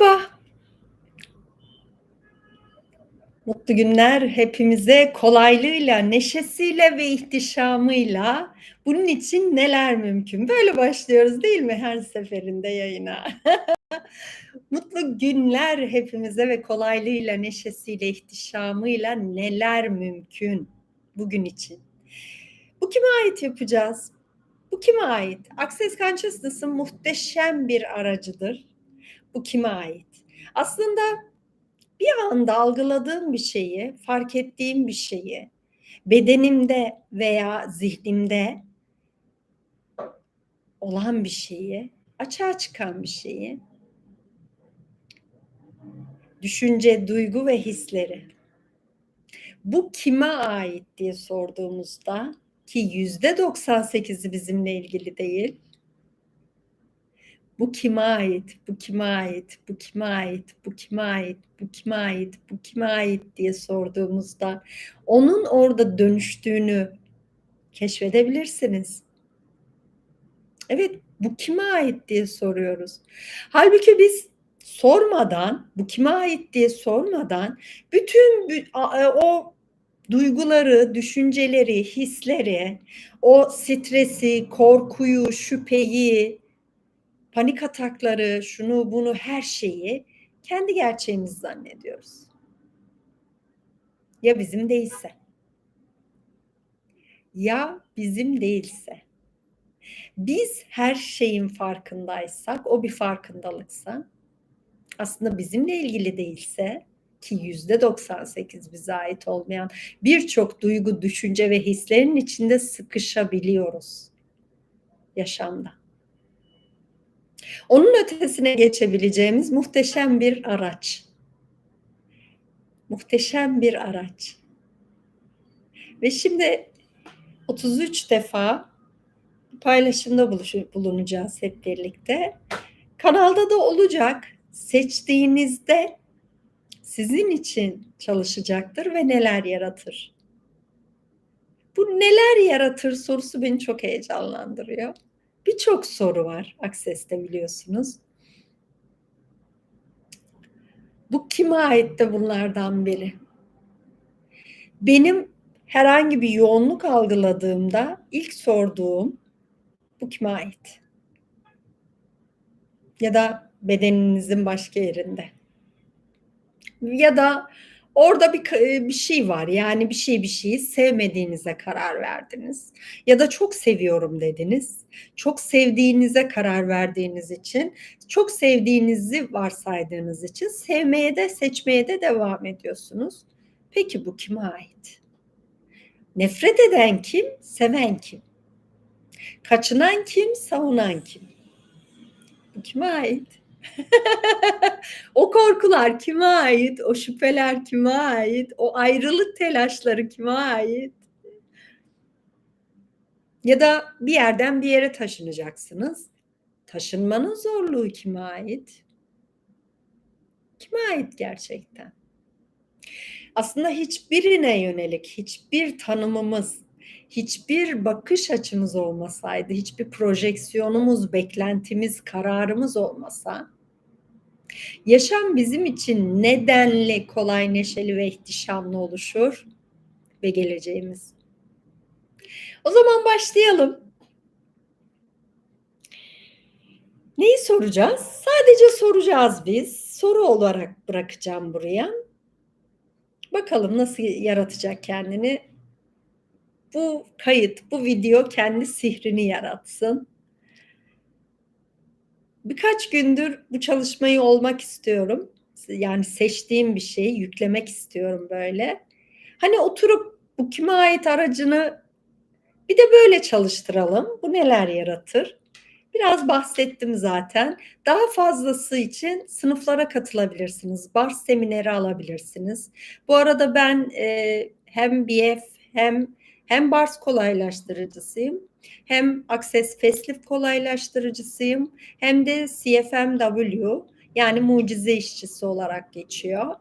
Merhaba. Mutlu günler hepimize kolaylığıyla, neşesiyle ve ihtişamıyla. Bunun için neler mümkün? Böyle başlıyoruz değil mi her seferinde yayına? Mutlu günler hepimize ve kolaylığıyla, neşesiyle, ihtişamıyla neler mümkün bugün için? Bu kime ait yapacağız? Bu kime ait? Access Consciousness'ın muhteşem bir aracıdır. Bu kime ait? Aslında bir anda algıladığım bir şeyi, fark ettiğim bir şeyi, bedenimde veya zihnimde olan bir şeyi, açığa çıkan bir şeyi, düşünce, duygu ve hisleri. Bu kime ait diye sorduğumuzda ki yüzde 98'i bizimle ilgili değil. Bu kime ait? Bu kime ait? Bu kime ait? Bu kime ait? Bu kime ait? Bu kime ait diye sorduğumuzda onun orada dönüştüğünü keşfedebilirsiniz. Evet, bu kime ait diye soruyoruz. Halbuki biz sormadan, bu kime ait diye sormadan bütün o duyguları, düşünceleri, hisleri, o stresi, korkuyu, şüpheyi, panik atakları, şunu bunu her şeyi kendi gerçeğimiz zannediyoruz. Ya bizim değilse. Ya bizim değilse. Biz her şeyin farkındaysak, o bir farkındalıksa, aslında bizimle ilgili değilse ki yüzde 98 bize ait olmayan birçok duygu, düşünce ve hislerin içinde sıkışabiliyoruz yaşamda. Onun ötesine geçebileceğimiz muhteşem bir araç. Muhteşem bir araç. Ve şimdi 33 defa paylaşımda bulunacağız hep birlikte. Kanalda da olacak. Seçtiğinizde sizin için çalışacaktır ve neler yaratır? Bu neler yaratır sorusu beni çok heyecanlandırıyor. Birçok soru var Akses'te biliyorsunuz. Bu kime ait de bunlardan biri? Benim herhangi bir yoğunluk algıladığımda ilk sorduğum bu kime ait? Ya da bedeninizin başka yerinde. Ya da Orada bir bir şey var. Yani bir şey bir şeyi sevmediğinize karar verdiniz ya da çok seviyorum dediniz. Çok sevdiğinize karar verdiğiniz için, çok sevdiğinizi varsaydığınız için sevmeye de seçmeye de devam ediyorsunuz. Peki bu kime ait? Nefret eden kim? Seven kim? Kaçınan kim? Savunan kim? Bu kime ait? o korkular kime ait? O şüpheler kime ait? O ayrılık telaşları kime ait? Ya da bir yerden bir yere taşınacaksınız. Taşınmanın zorluğu kime ait? Kime ait gerçekten? Aslında hiçbirine yönelik hiçbir tanımımız, hiçbir bakış açımız olmasaydı, hiçbir projeksiyonumuz, beklentimiz, kararımız olmasa yaşam bizim için nedenli, kolay, neşeli ve ihtişamlı oluşur ve geleceğimiz. O zaman başlayalım. Neyi soracağız? Sadece soracağız biz. Soru olarak bırakacağım buraya. Bakalım nasıl yaratacak kendini bu kayıt, bu video kendi sihrini yaratsın. Birkaç gündür bu çalışmayı olmak istiyorum. Yani seçtiğim bir şeyi yüklemek istiyorum böyle. Hani oturup bu kime ait aracını bir de böyle çalıştıralım. Bu neler yaratır? Biraz bahsettim zaten. Daha fazlası için sınıflara katılabilirsiniz. Bars semineri alabilirsiniz. Bu arada ben e, hem BF hem hem Bars kolaylaştırıcısıyım, hem Access Facelift kolaylaştırıcısıyım, hem de CFMW yani mucize işçisi olarak geçiyor.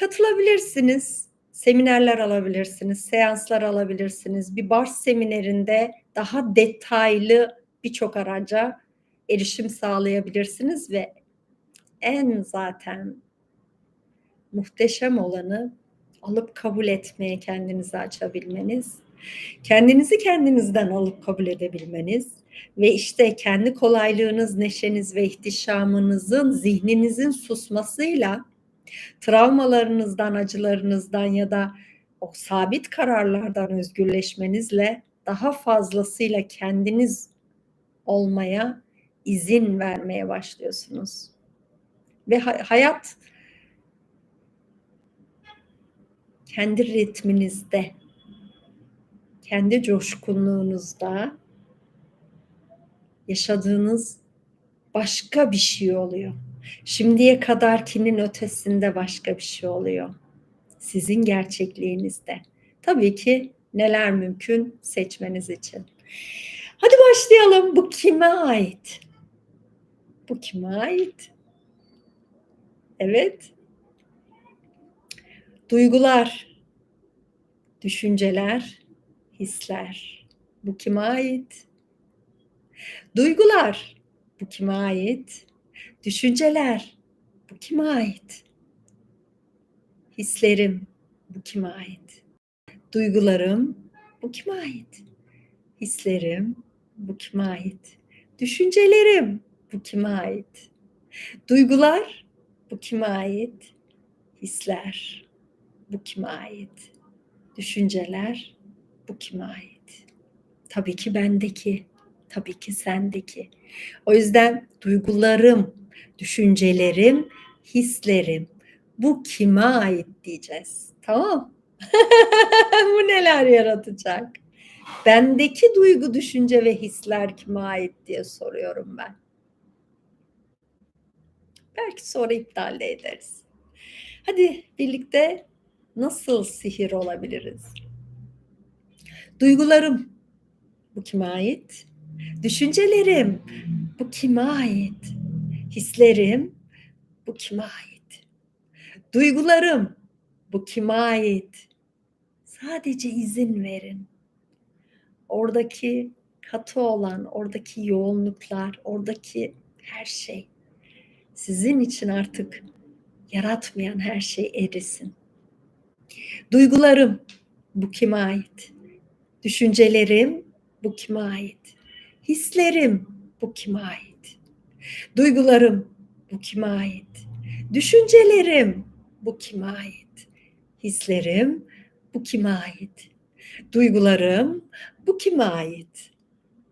Katılabilirsiniz, seminerler alabilirsiniz, seanslar alabilirsiniz. Bir Bars seminerinde daha detaylı birçok araca erişim sağlayabilirsiniz ve en zaten muhteşem olanı alıp kabul etmeye kendinizi açabilmeniz, kendinizi kendinizden alıp kabul edebilmeniz ve işte kendi kolaylığınız, neşeniz ve ihtişamınızın zihninizin susmasıyla travmalarınızdan, acılarınızdan ya da o sabit kararlardan özgürleşmenizle daha fazlasıyla kendiniz olmaya izin vermeye başlıyorsunuz. Ve hayat kendi ritminizde, kendi coşkunluğunuzda yaşadığınız başka bir şey oluyor. Şimdiye kadarkinin ötesinde başka bir şey oluyor. Sizin gerçekliğinizde. Tabii ki neler mümkün seçmeniz için. Hadi başlayalım. Bu kime ait? Bu kime ait? Evet. Duygular, düşünceler, hisler. Bu kime ait? Duygular, bu kime ait? Düşünceler, bu kime ait? Hislerim, bu kime ait? Duygularım, bu kime ait? Hislerim, bu kime ait? Düşüncelerim, bu kime ait? Duygular, bu kime ait? Hisler, bu kime ait? Düşünceler, bu kime ait? Tabii ki bendeki, tabii ki sendeki. O yüzden duygularım, düşüncelerim, hislerim bu kime ait diyeceğiz. Tamam? bu neler yaratacak? Bendeki duygu, düşünce ve hisler kime ait diye soruyorum ben. Belki sonra iptal de ederiz. Hadi birlikte nasıl sihir olabiliriz? Duygularım bu kime ait? Düşüncelerim bu kime ait? Hislerim bu kime ait? Duygularım bu kime ait? Sadece izin verin. Oradaki katı olan, oradaki yoğunluklar, oradaki her şey sizin için artık yaratmayan her şey erisin. Duygularım bu kime ait? Düşüncelerim bu kime ait? Hislerim bu kime ait? Duygularım bu kime ait? Düşüncelerim bu kime ait? Hislerim bu kime ait? Duygularım bu kime ait?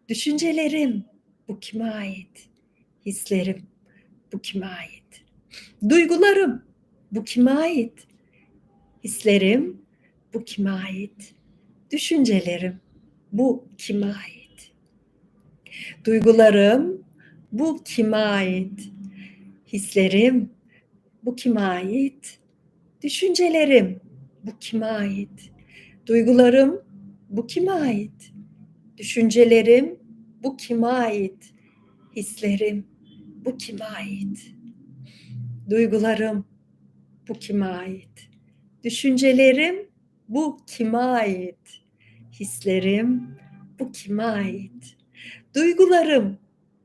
Düşüncelerim bu kime ait? Hislerim bu kime ait? Duygularım bu kime ait? Hislerim bu kime ait? Düşüncelerim bu kime ait? Duygularım bu kime ait? Hislerim bu kime ait? Düşüncelerim bu kime ait? Duygularım bu kime ait? Düşüncelerim bu kime ait? Hislerim bu kime ait? Duygularım bu kime ait? Düşüncelerim bu kime ait? Hislerim bu kime ait? Duygularım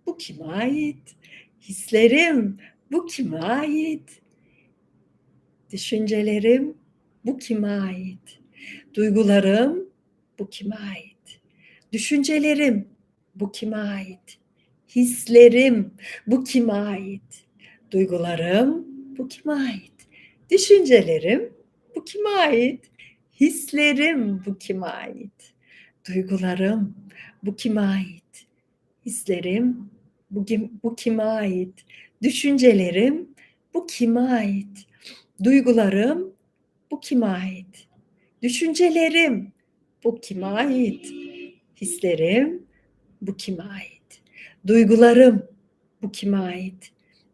bu kime ait? Hislerim bu kime ait? Düşüncelerim bu kime ait? Duygularım bu kime ait? Düşüncelerim bu kime ait? Hislerim bu kime ait? Duygularım bu kime ait? Düşüncelerim bu kime ait? Hislerim bu kime ait? Duygularım bu kime ait? Hislerim bu, bu kime ait? Düşüncelerim bu kime ait? Duygularım bu kime ait? Düşüncelerim bu kime ait? Hislerim bu kime ait? Duygularım bu kime ait?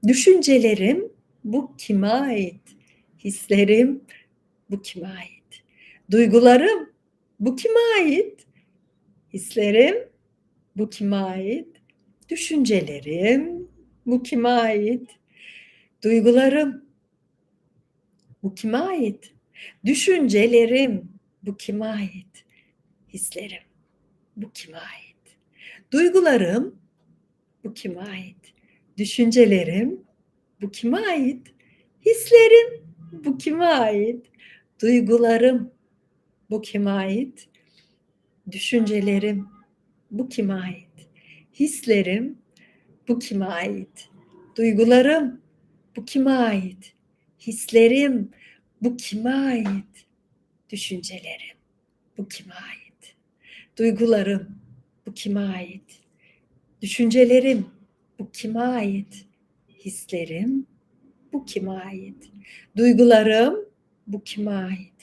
Düşüncelerim bu kime ait? Hislerim bu kime ait? Duygularım bu kime ait? Hislerim bu kime ait? Düşüncelerim bu kime ait? Duygularım bu kime ait? Düşüncelerim bu kime ait? Hislerim bu kime ait? Duygularım bu kime ait? Düşüncelerim Bu kime ait? Hislerim bu kime ait? Duygularım bu kime ait? Düşüncelerim bu kime ait? Hislerim bu kime ait? Duygularım bu kime ait? Hislerim bu kime ait? Düşüncelerim bu kime ait? Duygularım bu kime ait? Düşüncelerim bu kime ait? Hislerim bu kime ait? Duygularım bu kime ait?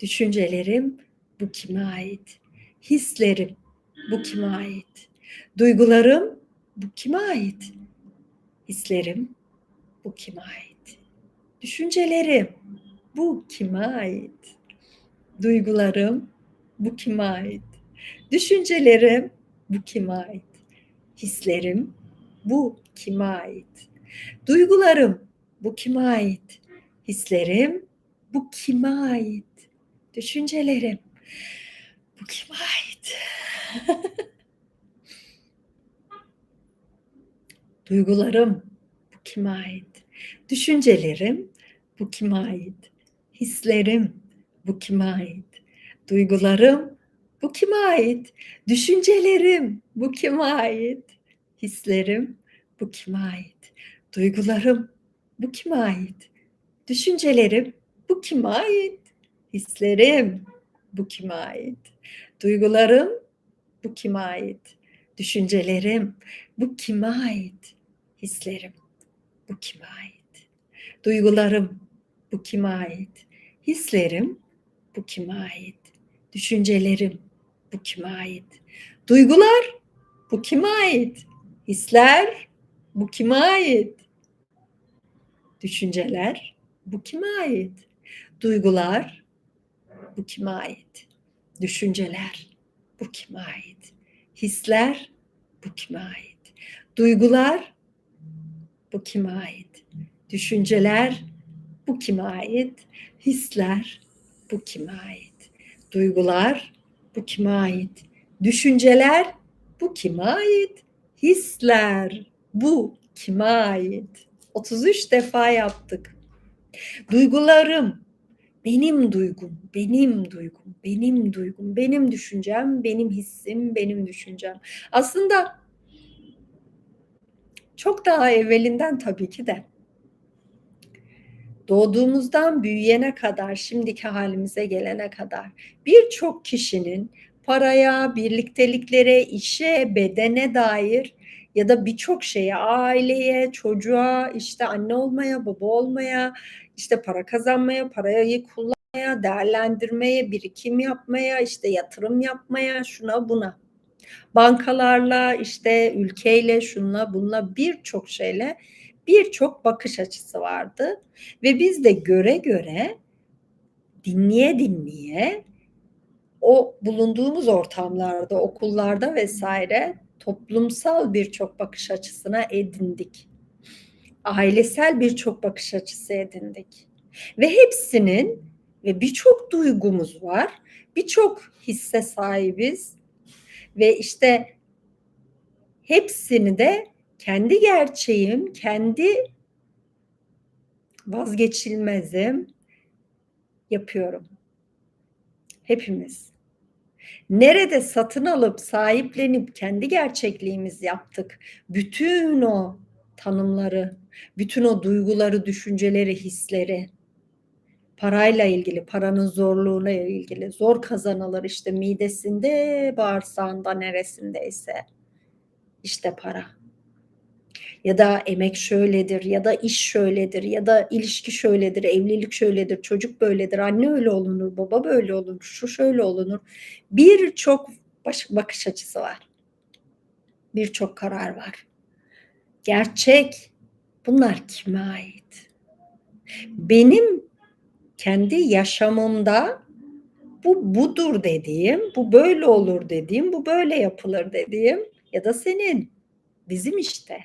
Düşüncelerim bu kime ait? Hislerim bu kime ait? Duygularım bu kime ait? Hislerim bu kime ait? Düşüncelerim bu kime ait? Duygularım bu kime ait? Düşüncelerim bu kime ait? Hislerim bu kime ait? Duygularım bu kime ait? Hislerim bu kime ait? Düşüncelerim bu kime ait? Duygularım bu kime ait? Düşüncelerim bu kime ait? Hislerim bu kime ait? Duygularım bu kime ait? Düşüncelerim bu kime ait? Hislerim bu kime ait? Duygularım bu kime ait? Düşüncelerim bu kime ait? Hislerim bu kime ait? Duygularım bu kime ait? Düşüncelerim bu kime ait? Hislerim bu kime ait? Duygularım bu kime ait? Hislerim bu kime ait? Düşüncelerim bu kime ait? Duygular bu kime ait? Hisler bu kime ait? Düşünceler bu kime ait? Duygular bu kime ait? Düşünceler bu kime ait? Hisler bu kime ait? Duygular bu kime ait? Düşünceler bu kime ait? Hisler bu kime ait? Duygular bu kime ait? Düşünceler bu kime ait? Hisler bu kime ait? 33 defa yaptık. Duygularım benim duygum, benim duygum, benim duygum, benim düşüncem, benim hissim, benim düşüncem. Aslında çok daha evvelinden tabii ki de doğduğumuzdan büyüyene kadar, şimdiki halimize gelene kadar birçok kişinin paraya, birlikteliklere, işe, bedene dair ya da birçok şeye, aileye, çocuğa, işte anne olmaya, baba olmaya, işte para kazanmaya, parayı kullanmaya, değerlendirmeye, birikim yapmaya, işte yatırım yapmaya, şuna buna. Bankalarla, işte ülkeyle, şunla bununla birçok şeyle birçok bakış açısı vardı ve biz de göre göre dinleye dinleye o bulunduğumuz ortamlarda, okullarda vesaire toplumsal birçok bakış açısına edindik. Ailesel birçok bakış açısı edindik. Ve hepsinin ve birçok duygumuz var. Birçok hisse sahibiz. Ve işte hepsini de kendi gerçeğim, kendi vazgeçilmezim yapıyorum. Hepimiz. Nerede satın alıp sahiplenip kendi gerçekliğimiz yaptık. Bütün o tanımları, bütün o duyguları, düşünceleri, hisleri, parayla ilgili, paranın zorluğuna ilgili, zor kazanılır işte midesinde, bağırsağında neresindeyse işte para. Ya da emek şöyledir ya da iş şöyledir ya da ilişki şöyledir, evlilik şöyledir, çocuk böyledir, anne öyle olunur, baba böyle olunur, şu şöyle olunur. Birçok bakış açısı var. Birçok karar var. Gerçek bunlar kime ait? Benim kendi yaşamımda bu budur dediğim, bu böyle olur dediğim, bu böyle yapılır dediğim ya da senin bizim işte.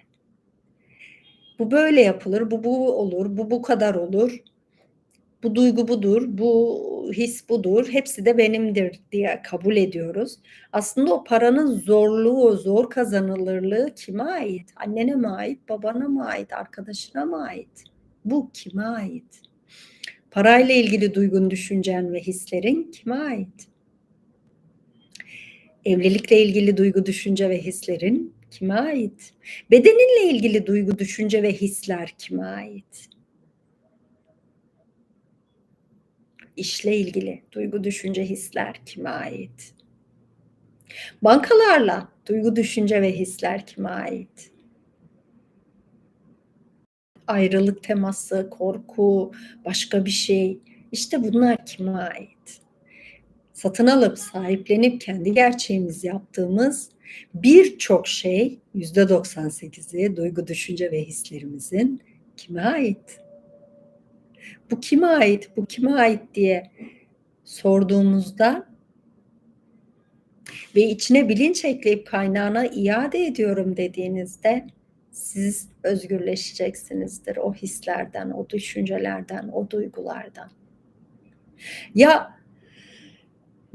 Bu böyle yapılır, bu bu olur, bu bu kadar olur. Bu duygu budur, bu his budur, hepsi de benimdir diye kabul ediyoruz. Aslında o paranın zorluğu, o zor kazanılırlığı kime ait? Annene mi ait, babana mı ait, arkadaşına mı ait? Bu kime ait? Parayla ilgili duygun, düşüncen ve hislerin kime ait? Evlilikle ilgili duygu, düşünce ve hislerin kime ait? Bedeninle ilgili duygu, düşünce ve hisler kime ait? İşle ilgili duygu, düşünce, hisler kime ait? Bankalarla duygu, düşünce ve hisler kime ait? Ayrılık teması, korku, başka bir şey. İşte bunlar kime ait? Satın alıp sahiplenip kendi gerçeğimiz yaptığımız birçok şey yüzde 98'i duygu, düşünce ve hislerimizin kime ait? Bu kime ait, bu kime ait diye sorduğumuzda ve içine bilinç ekleyip kaynağına iade ediyorum dediğinizde siz özgürleşeceksinizdir o hislerden, o düşüncelerden, o duygulardan. Ya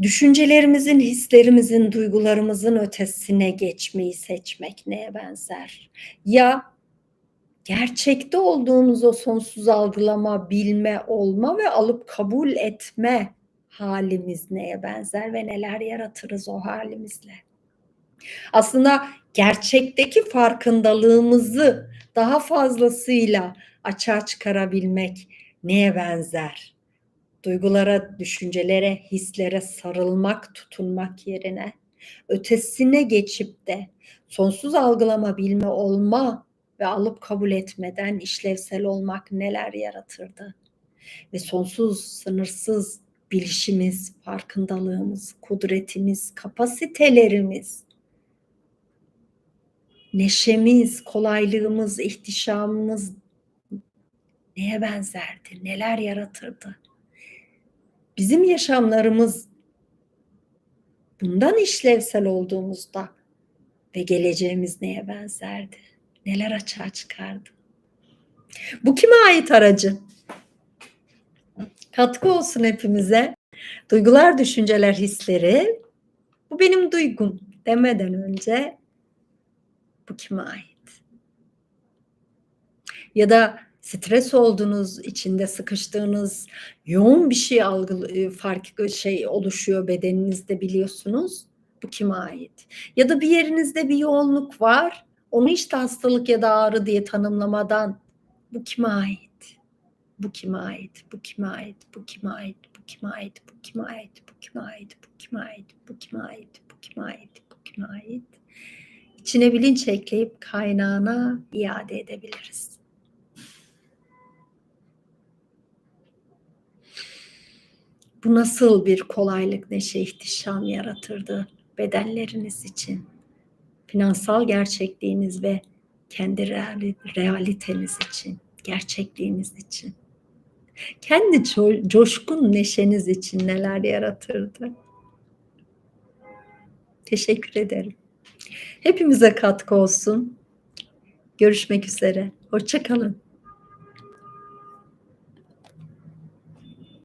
düşüncelerimizin, hislerimizin, duygularımızın ötesine geçmeyi seçmek neye benzer? Ya gerçekte olduğumuz o sonsuz algılama, bilme, olma ve alıp kabul etme halimiz neye benzer ve neler yaratırız o halimizle? Aslında gerçekteki farkındalığımızı daha fazlasıyla açığa çıkarabilmek neye benzer? Duygulara, düşüncelere, hislere sarılmak, tutunmak yerine ötesine geçip de sonsuz algılama, bilme, olma ve alıp kabul etmeden işlevsel olmak neler yaratırdı? Ve sonsuz, sınırsız bilişimiz, farkındalığımız, kudretimiz, kapasitelerimiz, neşemiz, kolaylığımız, ihtişamımız neye benzerdi? Neler yaratırdı? Bizim yaşamlarımız bundan işlevsel olduğumuzda ve geleceğimiz neye benzerdi? Neler açığa çıkardı? Bu kime ait aracı? Katkı olsun hepimize. Duygular, düşünceler, hisleri. Bu benim duygum demeden önce bu kime ait? Ya da stres olduğunuz, içinde sıkıştığınız, yoğun bir şey algı fark şey oluşuyor bedeninizde biliyorsunuz. Bu kime ait? Ya da bir yerinizde bir yoğunluk var. Onu işte hastalık ya da ağrı diye tanımlamadan bu kime ait? Bu kime ait? Bu kime ait? Bu kime ait? Bu kime ait? Bu kime ait? Bu kime ait? Bu kime ait? Bu kime ait? Bu kime ait? Bu kime ait? İçine bilinç ekleyip kaynağına iade edebiliriz. Bu nasıl bir kolaylık, neşe, ihtişam yaratırdı bedenleriniz için? Finansal gerçekliğiniz ve kendi realiteniz için, gerçekliğiniz için. Kendi coşkun neşeniz için neler yaratırdı? Teşekkür ederim. Hepimize katkı olsun. Görüşmek üzere. Hoşçakalın.